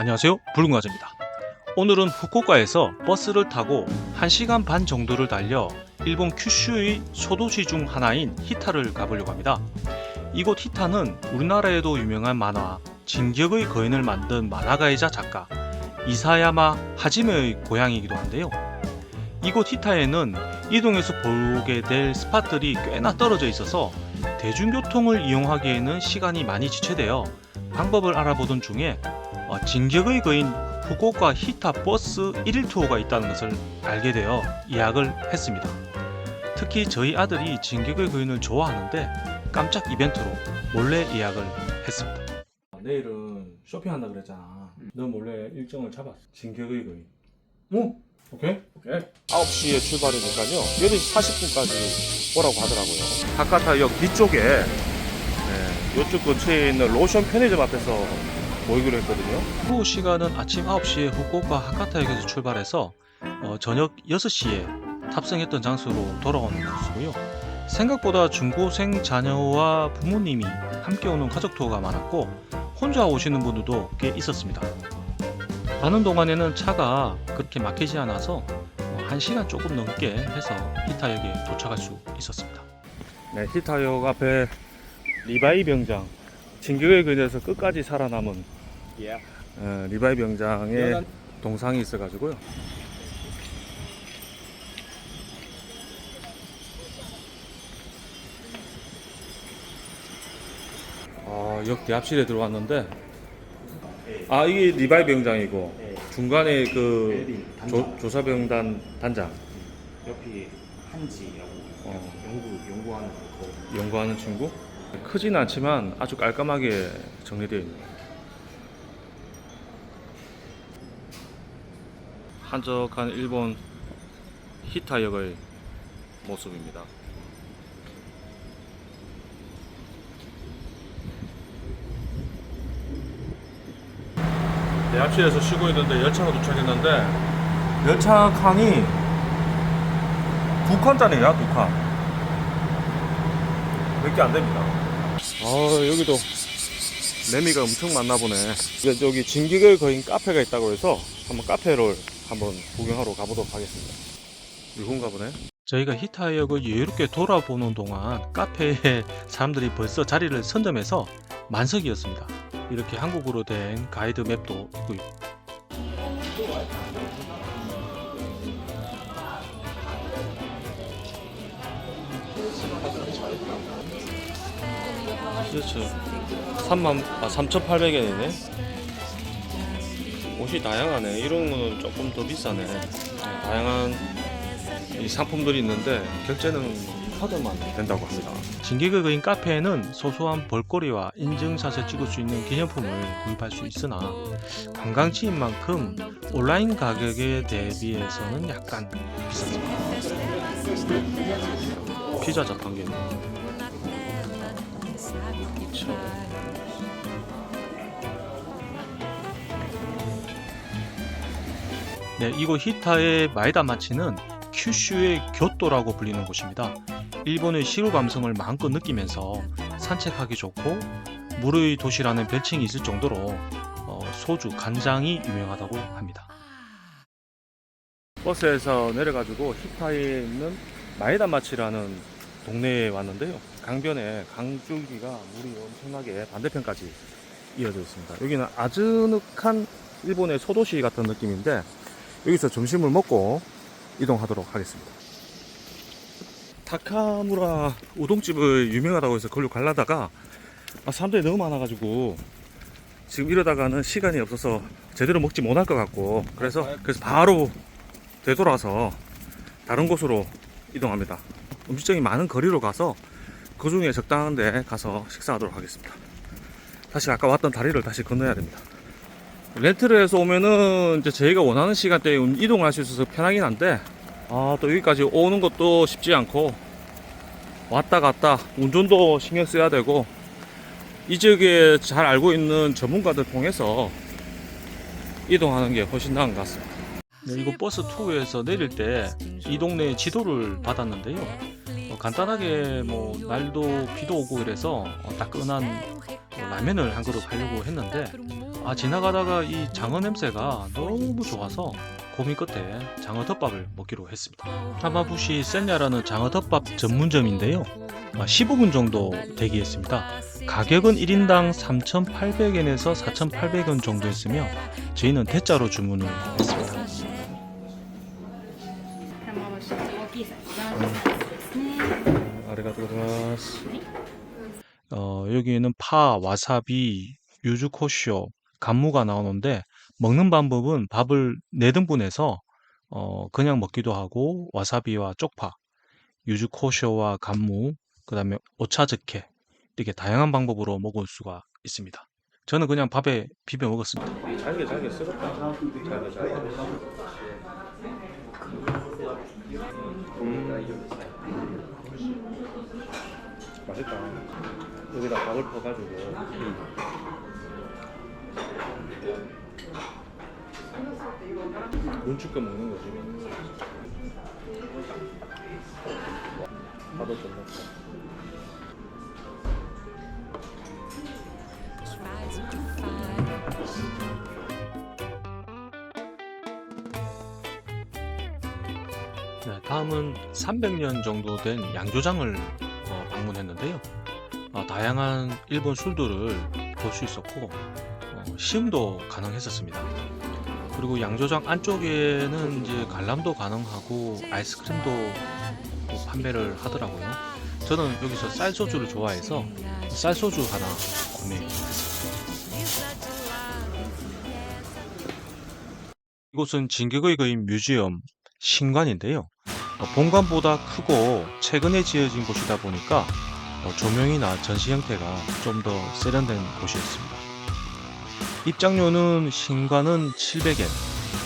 안녕하세요. 붉은 과자입니다. 오늘은 후쿠오카에서 버스를 타고 1시간 반 정도를 달려 일본 큐슈의 소도시 중 하나인 히타를 가보려고 합니다. 이곳 히타는 우리나라에도 유명한 만화 진격의 거인을 만든 만화가이자 작가 이사야마 하지메의 고향이기도 한데요. 이곳 히타에는 이동해서 보게 될 스팟들이 꽤나 떨어져 있어서 대중교통을 이용하기에는 시간이 많이 지체되어 방법을 알아보던 중에 어, 진격의 거인 후쿠오카 히타 버스 1일 투어가 있다는 것을 알게 되어 예약을 했습니다. 특히 저희 아들이 진격의 거인을 좋아하는데 깜짝 이벤트로 몰래 예약을 했습니다. 내일은 쇼핑한다 그랬잖아. 너 몰래 일정을 잡았어. 진격의 거인. 어? 오케이? 오케이. 9시에 출발이니까요. 8시 40분까지 오라고 하더라고요. 하카타역 뒤쪽에 네, 이쪽 근처에 있는 로션 편의점 앞에서 모이기로 했거든요. 후 시간은 아침 9시에 후쿠오카 하카타역에서 출발해서 어, 저녁 6시에 탑승했던 장소로 돌아오는 코스고요. 생각보다 중고생 자녀와 부모님이 함께 오는 가족 투어가 많았고 혼자 오시는 분들도 꽤 있었습니다. 가는 동안에는 차가 그렇게 막히지 않아서 어, 1시간 조금 넘게 해서 히타역에 도착할 수 있었습니다. 네, 히타역 앞에 리바이 병장. 진격의 근에서 끝까지 살아남은 어, 리바이 병장의 동상이 있어가지고요. 아, 역 대합실에 들어왔는데. 아 이게 리바이 병장이고 중간에 그 조, 조사병단 단장. 옆이 한지라고 어. 연구 연구하는 거 연구하는 친구? 크진 않지만 아주 깔끔하게 정리되어 있는 한적한 일본 히타역의 모습입니다. 대합실에서 쉬고 있는데 열차가 도착했는데 열차 칸이 두 칸짜리야 두 칸. 몇개 안 됩니다. 아 여기도 매미가 엄청 많나 보네. 여기 진격의 거인 카페가 있다고 해서 한번 카페를 한번 구경하러 가보도록 하겠습니다. 이건가 보네. 저희가 히타역을 여유롭게 돌아보는 동안 카페에 사람들이 벌써 자리를 선점해서 만석이었습니다. 이렇게 한국어로 된 가이드 맵도 있고요. 그렇죠. 3만 아 3,800엔이네. 옷이 다양하네. 이런 거는 조금 더 비싸네. 네, 다양한 이 상품들이 있는데 결제는 카드만 된다고 합니다. 거인 카페에는 소소한 볼거리와 인증샷을 찍을 수 있는 기념품을 구입할 수 있으나 관광지인 만큼 온라인 가격에 대비해서는 약간 비쌌습니다. 피자 자판기 네, 이곳 히타의 마에다 마치는 큐슈의 교토라고 불리는 곳입니다. 일본의 시루 감성을 마음껏 느끼면서 산책하기 좋고 물의 도시라는 별칭이 있을 정도로 어, 소주, 간장이 유명하다고 합니다. 버스에서 내려가지고 히타에 있는 마에다마치라는 동네에 왔는데요. 강변에 강줄기가 물이 엄청나게 반대편까지 이어져 있습니다. 여기는 아즈늑한 일본의 소도시 같은 느낌인데 여기서 점심을 먹고 이동하도록 하겠습니다. 타카무라 우동집을 유명하다고 해서 걸로 가려다가 아, 사람들이 너무 많아가지고 지금 이러다가는 시간이 없어서 제대로 먹지 못할 것 같고 그래서 그래서 바로 되돌아서 다른 곳으로 이동합니다. 음식점이 많은 거리로 가서 그 중에 적당한 데 가서 식사하도록 하겠습니다. 다시 아까 왔던 다리를 다시 건너야 됩니다. 렌트를 해서 오면은 이제 저희가 원하는 시간대에 음, 이동할 수 있어서 편하긴 한데 아 또 여기까지 오는 것도 쉽지 않고 왔다 갔다 운전도 신경 써야 되고 이 지역에 잘 알고 있는 전문가들 통해서 이동하는 게 훨씬 나은 것 같습니다. 네, 이곳 버스 투어에서 내릴 때 이 동네 지도를 받았는데요. 어, 간단하게 뭐 날도 비도 오고 그래서 어, 따끈한 어, 라면을 한 그릇 하려고 했는데 아 지나가다가 이 장어 냄새가 너무 좋아서 고민 끝에 장어덮밥을 먹기로 했습니다. 타마부시 센야라는 장어덮밥 전문점인데요. 아, 15분 정도 대기했습니다. 가격은 1인당 3,800엔에서 4,800원 정도였으며 저희는 대짜로 주문을 했습니다. 음, 어, 여기에는 파, 와사비, 유즈코쇼, 간무가 나오는데 먹는 방법은 밥을 4등분해서 어, 그냥 먹기도 하고 와사비와 쪽파, 유즈코쇼와 간무, 그 다음에 오차즈케 이렇게 다양한 방법으로 먹을 수가 있습니다. 저는 그냥 밥에 비벼 먹었습니다. 잘게 잘게 썰었다. 잘게 잘게. 맛있다. 여기다 밥을 퍼가지고. 눈치껏 먹는 거지. 밥을 좀 넣고. 네, 다음은 300년 정도 된 양조장을 어, 방문했는데요. 어, 다양한 일본 술들을 볼 수 있었고 어, 시음도 가능했었습니다. 그리고 양조장 안쪽에는 이제 관람도 가능하고 아이스크림도 또 판매를 하더라고요. 저는 여기서 쌀 소주를 좋아해서 쌀 소주 하나 구매했습니다. 이곳은 진격의 거인 뮤지엄 신관인데요. 어, 본관보다 크고 최근에 지어진 곳이다 보니까 어, 조명이나 전시 형태가 좀 더 세련된 곳이었습니다. 입장료는 신관은 700엔,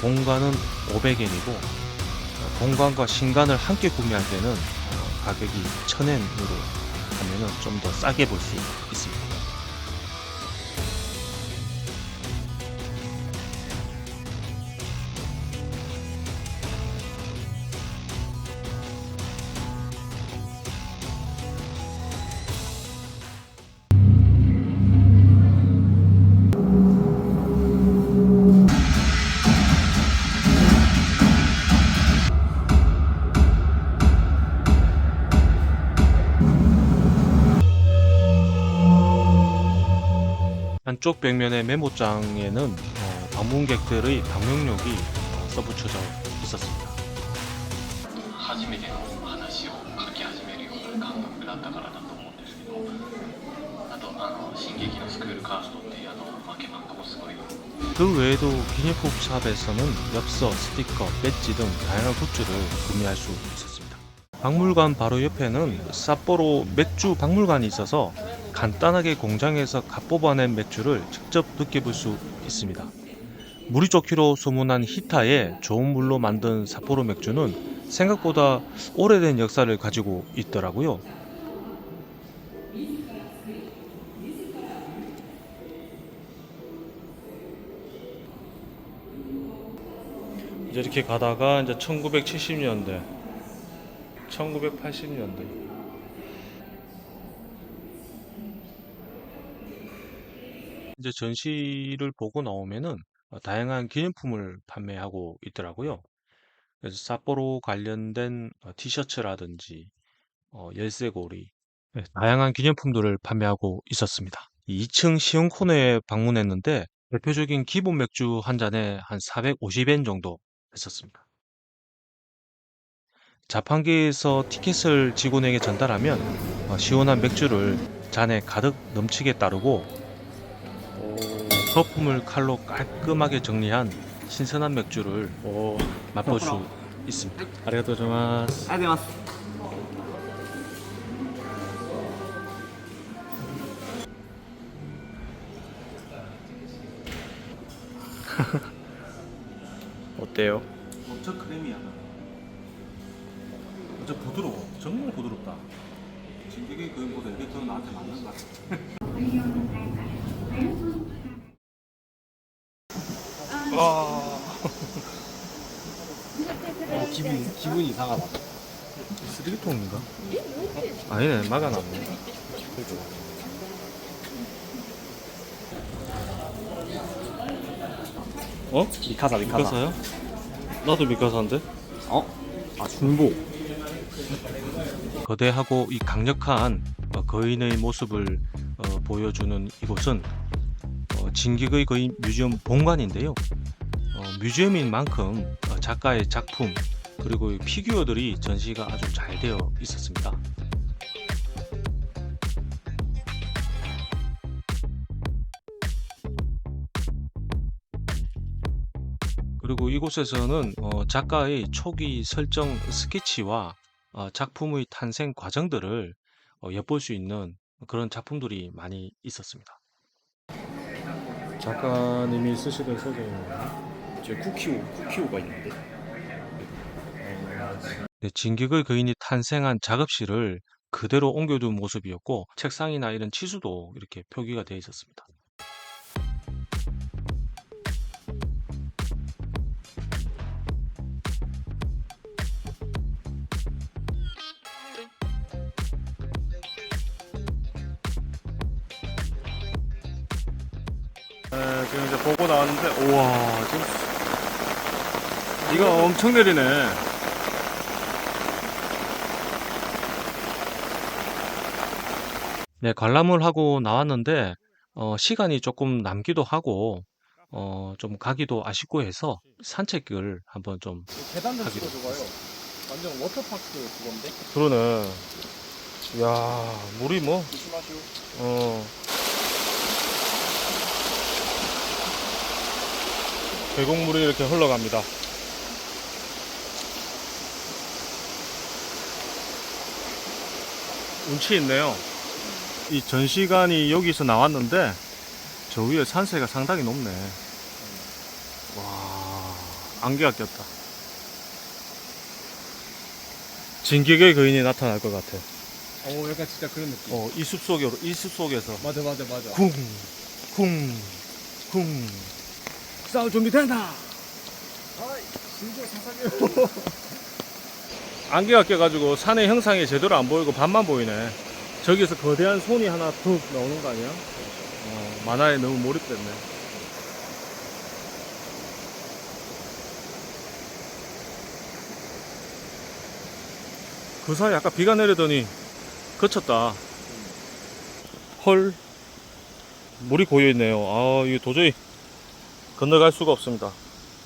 본관은 500엔이고 어, 본관과 신관을 함께 구매할 때는 어, 가격이 1000엔으로 하면은 좀 더 싸게 볼 수 있습니다. 한쪽 벽면의 메모장에는 어, 방문객들의 방명록이 어, 써붙여져 있었습니다. 그 외에도 기니프 샵에서는 엽서, 스티커, 배지 등 다양한 굿즈를 구매할 수 있었습니다. 박물관 바로 옆에는 삿포로 맥주 박물관이 있어서 간단하게 공장에서 갓 뽑아낸 맥주를 직접 느껴볼 수 있습니다. 물이 좋기로 소문난 히타의 좋은 물로 만든 삿포로 맥주는 생각보다 오래된 역사를 가지고 있더라고요. 이제 이렇게 가다가 이제 1970년대, 1980년대. 이제 전시를 보고 나오면은 어, 다양한 기념품을 판매하고 있더라고요. 그래서 삿포로 관련된 어, 티셔츠라든지 어, 열쇠고리, 네, 다양한 기념품들을 판매하고 있었습니다. 2층 시음 코너에 방문했는데 대표적인 기본 맥주 한 잔에 한 450엔 정도 했었습니다. 자판기에서 티켓을 직원에게 전달하면 어, 시원한 맥주를 잔에 가득 넘치게 따르고 거품을 칼로 깔끔하게 정리한 신선한 맥주를 오, 맛볼 수 있습니다. 아리가또 고자마스. ありがとうございます。 어때요? 엄청 크리미하다. 진짜 부드러워. 정말 부드럽다. 진격의 거인보다 이게 더 나한테 맞는 것 같아. 와. 어, 기분, 기분이 이상하다. 쓰레기통인가? 아니네, 막아놨네. 어? 미카사 미카사. 미카사야? 나도 미카사인데? 어? 아 중보. 거대하고 이 강력한 어, 거인의 모습을 어, 보여주는 이곳은 어, 진격의 거인 뮤지엄 본관인데요. 어, 뮤지엄인 만큼 어, 작가의 작품 그리고 이 피규어들이 전시가 아주 잘 되어 있었습니다. 그리고 이곳에서는 어, 작가의 초기 설정 스케치와 어, 작품의 탄생 과정들을 어, 엿볼 수 있는 그런 작품들이 많이 있었습니다. 작가님이 쓰시던 소재는 저 쿠키오, 쿠키오가 있는데. 네, 진격의 거인이 탄생한 작업실을 그대로 옮겨둔 모습이었고 책상이나 이런 치수도 이렇게 표기가 되어 있었습니다. 네, 지금 이제 보고 나왔는데, 우와, 지금 비가 엄청 내리네. 네, 관람을 하고 나왔는데 어, 시간이 조금 남기도 하고 어, 좀 가기도 아쉽고 해서 산책을 한번 좀 계단도 하기로 찍어줘봐요. 완전 워터파크 그건데. 그러네. 야 물이 뭐, 조심하시오. 어. 계곡물이 이렇게 흘러갑니다. 운치 있네요. 이 전시관이 여기서 나왔는데 저 위에 산세가 상당히 높네. 와 안개가 꼈다. 진격의 거인이 나타날 것 같아. 오 약간 진짜 그런 느낌. 어, 이 숲 속으로 이 숲 속에서 맞아 맞아 맞아. 쿵, 쿵, 쿵. 싸울 준비 된다. 아이 진짜 사사게요. 안개가 껴가지고 산의 형상이 제대로 안 보이고 반만 보이네. 저기서 거대한 손이 하나 툭 나오는 거 아니야? 어, 만화에 너무 몰입됐네. 그 사이 아까 비가 내리더니 그쳤다. 헐. 물이 고여 있네요. 아, 이게 도저히 건너갈 수가 없습니다.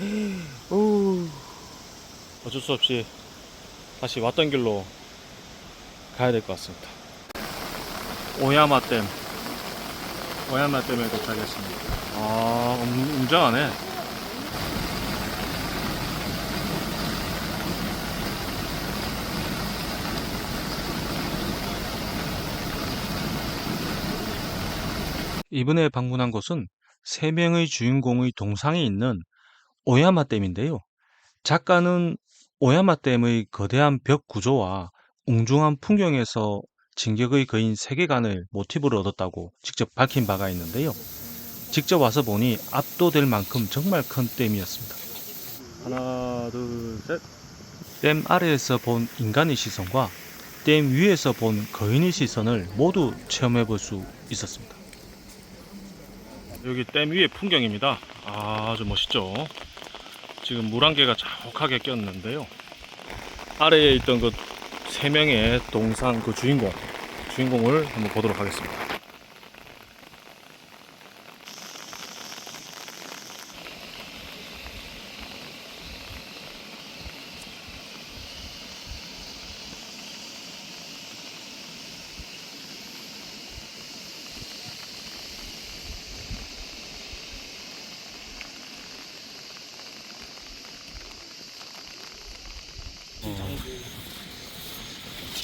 우. 어쩔 수 없이 다시 왔던 길로 가야 될 것 같습니다. 오야마댐. 오야마댐에 도착했습니다. 아, 웅- 웅장하네. 이번에 방문한 곳은 세 명의 주인공의 동상이 있는 오야마 댐인데요. 작가는 오야마 댐의 거대한 벽 구조와 웅중한 풍경에서 진격의 거인 세계관을 모티브로 얻었다고 직접 밝힌 바가 있는데요. 직접 와서 보니 압도될 만큼 정말 큰 댐이었습니다. 하나, 둘, 셋. 댐 아래에서 본 인간의 시선과 댐 위에서 본 거인의 시선을 모두 체험해 볼 수 있었습니다. 여기 댐 위의 풍경입니다. 아, 아주 멋있죠. 지금 물안개가 자욱하게 꼈는데요. 아래에 있던 그 세 명의 동상 그 주인공, 주인공을 한번 보도록 하겠습니다.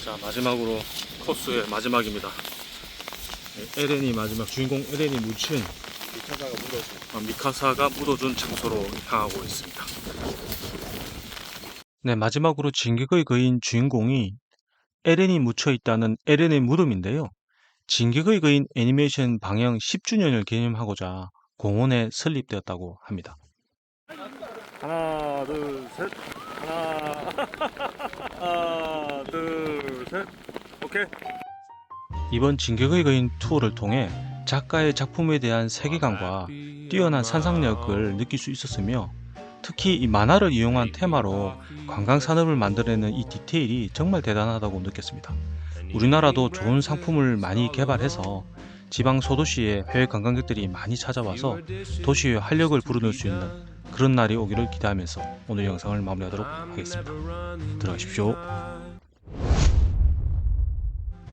자 마지막으로 코스의 마지막입니다. 네, 에렌이 마지막 주인공 에렌이 묻힌 미카사가 묻어지. 어, 미카사가 묻어준 장소로 향하고 있습니다. 네, 마지막으로 진격의 거인 주인공이 에렌이 묻혀 있다는 에렌의 무덤인데요. 진격의 거인 애니메이션 방영 10주년을 기념하고자 공원에 설립되었다고 합니다. 하나 둘 셋. 하나 하나 둘 셋. 오케이. 이번 진격의 거인 투어를 통해 작가의 작품에 대한 세계관과 뛰어난 상상력을 느낄 수 있었으며 특히 이 만화를 이용한 테마로 관광 산업을 만들어내는 이 디테일이 정말 대단하다고 느꼈습니다. 우리나라도 좋은 상품을 많이 개발해서 지방 소도시에 해외 관광객들이 많이 찾아와서 도시의 활력을 불어넣을 수 있는 그런 날이 오기를 기대하면서 오늘 영상을 마무리하도록 하겠습니다. 들어가십시오.